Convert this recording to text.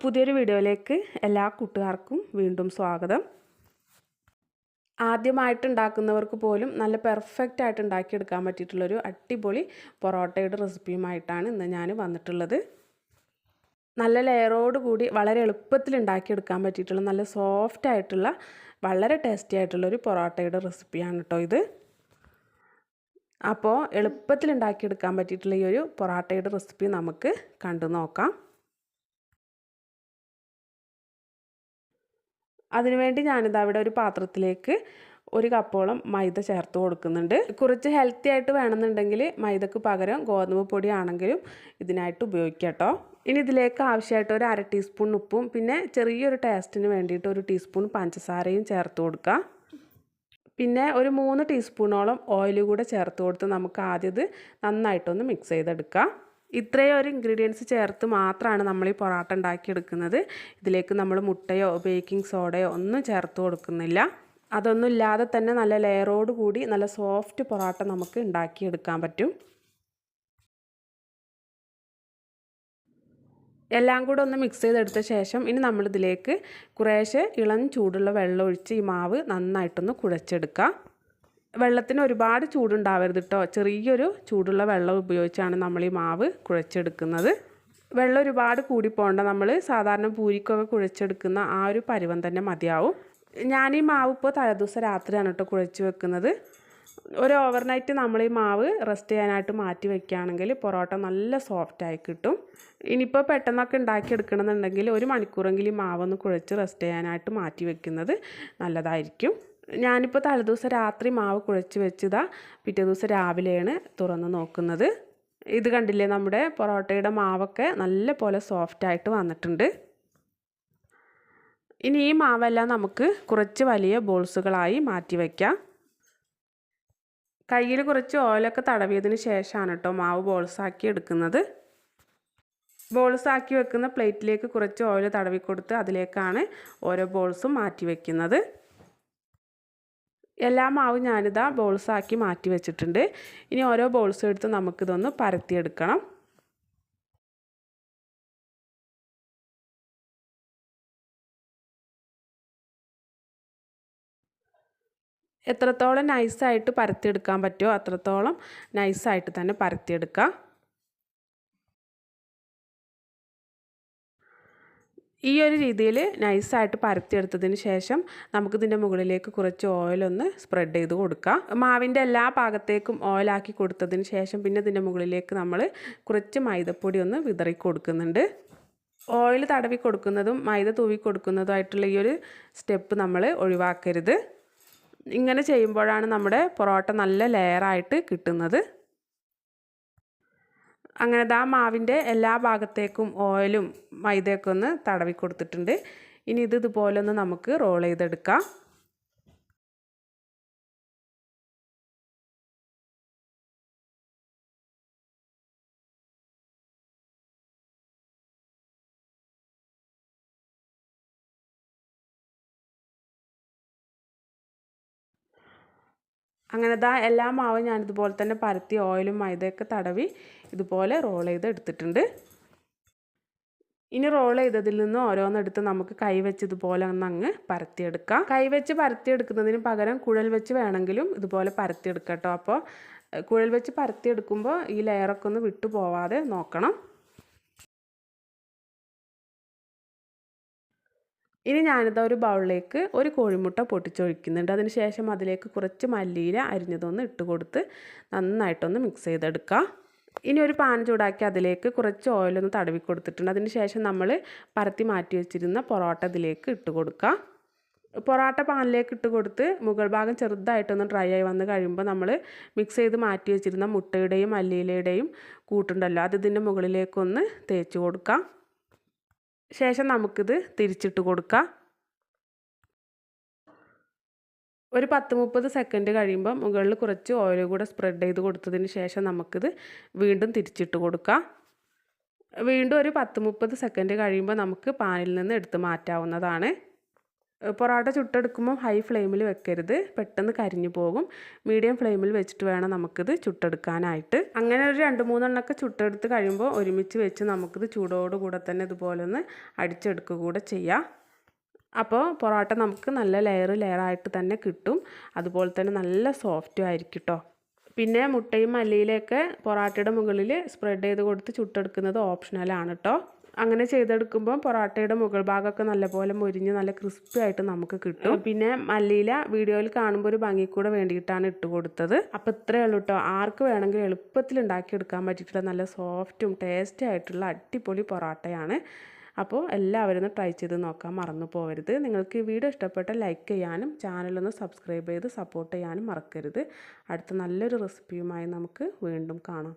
പുതിയൊരു വീഡിയോയിലേക്ക് എല്ലാ കൂട്ടുകാർക്കും വീണ്ടും സ്വാഗതം. ആദ്യമായിട്ട് ഉണ്ടാക്കുന്നവർക്ക് പോലും നല്ല പെർഫെക്റ്റ് ആയിട്ട് ഉണ്ടാക്കിയെടുക്കാൻ പറ്റിയിട്ടുള്ളൊരു അടിപൊളി പൊറോട്ടയുടെ റെസിപ്പിയുമായിട്ടാണ് ഇന്ന് ഞാൻ വന്നിട്ടുള്ളത്. നല്ല ലെയറോട് കൂടി വളരെ എളുപ്പത്തിൽ ഉണ്ടാക്കിയെടുക്കാൻ പറ്റിയിട്ടുള്ള നല്ല സോഫ്റ്റ് ആയിട്ടുള്ള വളരെ ടേസ്റ്റി ആയിട്ടുള്ളൊരു പൊറോട്ടയുടെ റെസിപ്പിയാണ് കേട്ടോ ഇത്. അപ്പോൾ എളുപ്പത്തിൽ ഉണ്ടാക്കിയെടുക്കാൻ പറ്റിയിട്ടുള്ള ഈ ഒരു പൊറോട്ടയുടെ റെസിപ്പി നമുക്ക് കണ്ടു നോക്കാം. അതിനുവേണ്ടി ഞാനിത് അവിടെ ഒരു പാത്രത്തിലേക്ക് ഒരു കപ്പോളം മൈദ ചേർത്ത് കൊടുക്കുന്നുണ്ട്. കുറച്ച് ഹെൽത്തി ആയിട്ട് വേണമെന്നുണ്ടെങ്കിൽ മൈദക്ക് പകരം ഗോതമ്പ് പൊടിയാണെങ്കിലും ഇതിനായിട്ട് ഉപയോഗിക്കാം കേട്ടോ. ഇനി ഇതിലേക്ക് ആവശ്യമായിട്ട് ഒരു അര ടീസ്പൂൺ ഉപ്പും പിന്നെ ചെറിയൊരു ടേസ്റ്റിന് വേണ്ടിയിട്ട് ഒരു ടീസ്പൂൺ പഞ്ചസാരയും ചേർത്ത് കൊടുക്കുക. പിന്നെ ഒരു മൂന്ന് ടീസ്പൂണോളം ഓയിൽ കൂടെ ചേർത്ത് കൊടുത്ത് നമുക്ക് ആദ്യം ഇത് നന്നായിട്ടൊന്ന് മിക്സ് ചെയ്തെടുക്കാം. ഇത്രയും ഒരു ഇൻഗ്രീഡിയൻസ് ചേർത്ത് മാത്രമാണ് നമ്മൾ ഈ പൊറോട്ട ഉണ്ടാക്കിയെടുക്കുന്നത്. ഇതിലേക്ക് നമ്മൾ മുട്ടയോ ബേക്കിംഗ് സോഡയോ ഒന്നും ചേർത്ത് കൊടുക്കുന്നില്ല. അതൊന്നും ഇല്ലാതെ തന്നെ നല്ല ലെയറോട് കൂടി നല്ല സോഫ്റ്റ് പൊറോട്ട നമുക്ക് ഉണ്ടാക്കിയെടുക്കാൻ പറ്റും. എല്ലാം കൂടെ ഒന്ന് മിക്സ് ചെയ്തെടുത്ത ശേഷം ഇനി നമ്മളിതിലേക്ക് കുറേശ്ശെ ഇളം ചൂടുള്ള വെള്ളം ഒഴിച്ച് ഈ മാവ് നന്നായിട്ടൊന്ന് കുഴച്ചെടുക്കുക വെള്ളത്തിന് ഒരുപാട് ചൂടുണ്ടാവരുത് കേട്ടോ ചെറിയൊരു ചൂടുള്ള വെള്ളം ഉപയോഗിച്ചാണ് നമ്മൾ ഈ മാവ് കുഴച്ചെടുക്കുന്നത്. വെള്ളം ഒരുപാട് കൂടി പോകണ്ട നമ്മൾ സാധാരണ പൂരിക്കൊക്കെ കുഴച്ചെടുക്കുന്ന ആ ഒരു പരുവം തന്നെ മതിയാവും. ഞാൻ ഈ മാവ് ഇപ്പോൾ തലേദിവസം രാത്രിയാണ് കേട്ടോ കുഴച്ച് വെക്കുന്നത്. ഒരു ഓവർനൈറ്റ് നമ്മൾ ഈ മാവ് റെസ്റ്റ് ചെയ്യാനായിട്ട് മാറ്റി വെക്കുകയാണെങ്കിൽ പൊറോട്ട നല്ല സോഫ്റ്റായി കിട്ടും. ഇനിയിപ്പോൾ പെട്ടെന്നൊക്കെ ഉണ്ടാക്കിയെടുക്കണമെന്നുണ്ടെങ്കിൽ ഒരു മണിക്കൂറെങ്കിലും ഈ മാവൊന്ന് കുഴച്ച് റെസ്റ്റ് ചെയ്യാനായിട്ട് മാറ്റി വെക്കുന്നത് നല്ലതായിരിക്കും. ഞാനിപ്പോൾ തലേദിവസം രാത്രി മാവ് കുഴച്ച് വെച്ചതാ. പിറ്റേ ദിവസം രാവിലെയാണ് തുറന്ന് നോക്കുന്നത്. ഇത് കണ്ടില്ലേ നമ്മുടെ പൊറോട്ടയുടെ മാവൊക്കെ നല്ല പോലെ സോഫ്റ്റായിട്ട് വന്നിട്ടുണ്ട്. ഇനി ഈ മാവെല്ലാം നമുക്ക് കുറച്ച് വലിയ ബോൾസുകളായി മാറ്റി വയ്ക്കാം കയ്യിൽ കുറച്ച് ഓയിലൊക്കെ തടവിയതിന് ശേഷമാണ് കേട്ടോ മാവ് ബോൾസാക്കി എടുക്കുന്നത്. ബോൾസാക്കി വെക്കുന്ന പ്ലേറ്റിലേക്ക് കുറച്ച് ഓയിൽ തടവി കൊടുത്ത് അതിലേക്കാണ് ഓരോ ബോൾസും മാറ്റി വയ്ക്കുന്നത് എല്ലാ മാവും ഞാനിതാ ബോൾസാക്കി മാറ്റി വെച്ചിട്ടുണ്ട്. ഇനി ഓരോ ബോൾസും എടുത്ത് നമുക്കിതൊന്ന് പരത്തിയെടുക്കണം. എത്രത്തോളം നൈസായിട്ട് പരത്തിയെടുക്കാൻ പറ്റുമോ അത്രത്തോളം നൈസായിട്ട് തന്നെ പരത്തിയെടുക്കുക ഈ ഒരു രീതിയിൽ നൈസായിട്ട് പരത്തിയെടുത്തതിന് ശേഷം നമുക്കിതിന്റെ മുകളിലേക്ക് കുറച്ച് ഓയിലൊന്ന് സ്പ്രെഡ് ചെയ്ത് കൊടുക്കാം. മാവിന്റെ എല്ലാ ഭാഗത്തേക്കും ഓയിലാക്കി കൊടുത്തതിന് ശേഷം പിന്നെ ഇതിന്റെ മുകളിലേക്ക് നമ്മൾ കുറച്ച് മൈദപ്പൊടി ഒന്ന് വിതറി കൊടുക്കുന്നുണ്ട്. ഓയിൽ തടവി കൊടുക്കുന്നതും മൈദ തൂവി കൊടുക്കുന്നതുമായിട്ടുള്ള ഈ ഒരു സ്റ്റെപ്പ് നമ്മൾ ഒഴിവാക്കരുത്. ഇങ്ങനെ ചെയ്യുമ്പോഴാണ് നമ്മുടെ പൊറോട്ട നല്ല ലെയറായിട്ട് കിട്ടുന്നത്. അങ്ങനെ ആ മാവിന്റെ എല്ലാ ഭാഗത്തേക്കും ഓയിലും മൈദയൊക്കെ ഒന്ന് തടവി കൊടുത്തിട്ടുണ്ട്. ഇനി ഇത് ഇതുപോലെ ഒന്ന് നമുക്ക് റോൾ ചെയ്തെടുക്കാം. അങ്ങനെ ദാ എല്ലാ മാവും ഞാൻ ഇതുപോലെ തന്നെ പരത്തി ഓയിലും മൈദയൊക്കെ തടവി ഇതുപോലെ റോൾ ചെയ്ത് എടുത്തിട്ടുണ്ട്. ഇനി റോൾ ചെയ്തതിൽ നിന്ന് ഓരോന്നെടുത്ത് നമുക്ക് കൈ വെച്ച് ഇതുപോലെ ഒന്ന് അങ്ങ് പരത്തിയെടുക്കാം. കൈ വെച്ച് പരത്തിയെടുക്കുന്നതിന് പകരം കുഴൽ വെച്ച് വേണമെങ്കിലും ഇതുപോലെ പരത്തിയെടുക്കാം കേട്ടോ. അപ്പോൾ കുഴൽ വെച്ച് പരത്തിയെടുക്കുമ്പോൾ ഈ ലെയറൊക്കെ ഒന്ന് വിട്ടുപോവാതെ നോക്കണം. ഇനി ഞാനിത് ഒരു ബൗളിലേക്ക് ഒരു കോഴിമുട്ട പൊട്ടിച്ചൊഴിക്കുന്നുണ്ട്. അതിന് ശേഷം അതിലേക്ക് കുറച്ച് മല്ലിയില അരിഞ്ഞതൊന്ന് ഇട്ട് കൊടുത്ത് നന്നായിട്ടൊന്ന് മിക്സ് ചെയ്തെടുക്കുക ഇനി ഒരു പാൻ ചൂടാക്കി അതിലേക്ക് കുറച്ച് ഓയിലൊന്ന് തടവി കൊടുത്തിട്ടുണ്ട്. അതിന് ശേഷം നമ്മൾ പരത്തി മാറ്റി വെച്ചിരുന്ന പൊറോട്ട അതിലേക്ക് ഇട്ട് കൊടുക്കുക പൊറോട്ട പാനിലേക്ക് ഇട്ട് കൊടുത്ത് മുകൾ ഭാഗം ചെറുതായിട്ടൊന്ന് ഡ്രൈ ആയി വന്ന് കഴിയുമ്പോൾ നമ്മൾ മിക്സ് ചെയ്ത് മാറ്റി വെച്ചിരുന്ന മുട്ടയുടെയും മല്ലിയിലയുടെയും കൂട്ടുണ്ടല്ലോ അത് ഇതിന്റെ മുകളിലേക്കൊന്ന് തേച്ച് കൊടുക്കാം. ശേഷം നമുക്കിത് തിരിച്ചിട്ട് കൊടുക്കാം. ഒരു പത്ത് മുപ്പത് സെക്കൻഡ് കഴിയുമ്പോൾ മുകളിൽ കുറച്ച് ഓയിൽ കൂടെ സ്പ്രെഡ് ചെയ്ത് കൊടുത്തതിന് ശേഷം നമുക്കിത് വീണ്ടും തിരിച്ചിട്ട് കൊടുക്കാം. വീണ്ടും ഒരു പത്ത് മുപ്പത് സെക്കൻഡ് കഴിയുമ്പോൾ നമുക്ക് പാനിൽ നിന്ന് എടുത്ത് മാറ്റാവുന്നതാണ്. പൊറോട്ട ചുട്ടെടുക്കുമ്പോൾ ഹൈ ഫ്ലെയിമിൽ വെക്കരുത്. പെട്ടെന്ന് കരിഞ്ഞു പോകും. മീഡിയം ഫ്ലെയിമിൽ വെച്ചിട്ട് വേണം നമുക്കിത് ചുട്ടെടുക്കാനായിട്ട്. അങ്ങനെ ഒരു രണ്ട് മൂന്നെണ്ണമൊക്കെ ചുട്ടെടുത്ത് കഴിയുമ്പോൾ ഒരുമിച്ച് വെച്ച് നമുക്കിത് ചൂടോടുകൂടെ തന്നെ ഇതുപോലെ ഒന്ന് അടിച്ചെടുക്കുക കൂടെ ചെയ്യാം. അപ്പോൾ പൊറോട്ട നമുക്ക് നല്ല ലെയർ ലെയറായിട്ട് തന്നെ കിട്ടും. അതുപോലെ തന്നെ നല്ല സോഫ്റ്റും ആയിരിക്കും കേട്ടോ പിന്നെ മുട്ടയും മല്ലിയിലൊക്കെ പൊറോട്ടയുടെ മുകളിൽ സ്പ്രെഡ് ചെയ്ത് കൊടുത്ത് ചുട്ടെടുക്കുന്നത് ഓപ്ഷണലാണ് കേട്ടോ അങ്ങനെ ചെയ്തെടുക്കുമ്പോൾ പൊറോട്ടയുടെ മുകൾ ഭാഗമൊക്കെ നല്ലപോലെ മൊരിഞ്ഞ് നല്ല ക്രിസ്പി ആയിട്ട് നമുക്ക് കിട്ടും. പിന്നെ മല്ലിയില വീഡിയോയിൽ കാണുമ്പോൾ ഒരു ഭംഗി കൂടെ വേണ്ടിയിട്ടാണ് ഇട്ട് കൊടുത്തത്. അപ്പോൾ ഇത്രയേ ഉള്ളൂ കേട്ടോ ആർക്ക് വേണമെങ്കിൽ എളുപ്പത്തിൽ ഉണ്ടാക്കിയെടുക്കാൻ പറ്റിയിട്ടുള്ള നല്ല സോഫ്റ്റും ടേസ്റ്റി ആയിട്ടുള്ള അടിപൊളി പൊറോട്ടയാണ്. അപ്പോൾ എല്ലാവരും ഒന്ന് ട്രൈ ചെയ്ത് നോക്കാൻ മറന്നു പോകരുത് നിങ്ങൾക്ക് ഈ വീഡിയോ ഇഷ്ടപ്പെട്ട ലൈക്ക് ചെയ്യാനും ചാനലൊന്ന് സബ്സ്ക്രൈബ് ചെയ്ത് സപ്പോർട്ട് ചെയ്യാനും മറക്കരുത്. അടുത്ത നല്ലൊരു റെസിപ്പിയുമായി നമുക്ക് വീണ്ടും കാണാം.